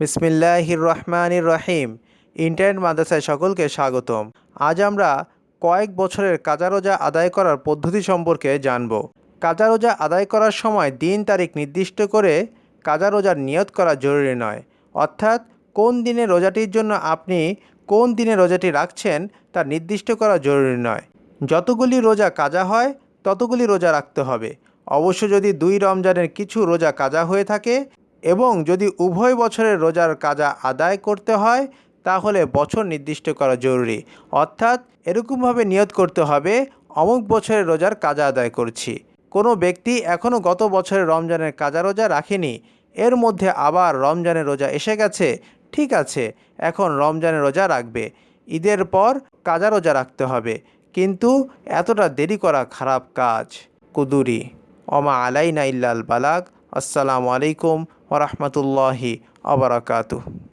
বিসমিল্লাহির রহমানির রহিম। ইন্টারনেট মাদ্রাসায় সকলকে স্বাগতম। আজ আমরা কয়েক বছরের কাজা রোজা আদায় করার পদ্ধতি সম্পর্কে জানব। কাজা রোজা আদায় করার সময় দিন তারিখ নির্দিষ্ট করে কাজা রোজার নিয়ত করা জরুরি নয়। অর্থাৎ কোন দিনে রোজাটির জন্য আপনি কোন দিনে রোজাটি রাখছেন তা নির্দিষ্ট করা জরুরি নয়। যতগুলি রোজা কাজা হয়, ততগুলি রোজা রাখতে হবে। অবশ্য যদি দুই রমজানের কিছু রোজা কাজা হয়ে থাকে এবং যদি উভয় বছরের রোজার কাজা আদায় করতে হয়, তাহলে বছর নির্দিষ্ট করা জরুরি। অর্থাৎ এরকমভাবে নিয়ত করতে হবে, অমুক বছরের রোজার কাজা আদায় করছি। কোনো ব্যক্তি এখনও গত বছরের রমজানের কাজা রোজা রাখেনি। এর মধ্যে আবার রমজানের রোজা এসে গেছে, ঠিক আছে, এখন রমজানের রোজা রাখবে। ঈদের পর কাজা রোজা রাখতে হবে, কিন্তু এতটা দেরি করা খারাপ কাজ। কুদুরি। অমা আলাইনা ইল্লাল বালাক আসসালামু আলাইকুম ওরহমতুল্লাহি আবরাকাতু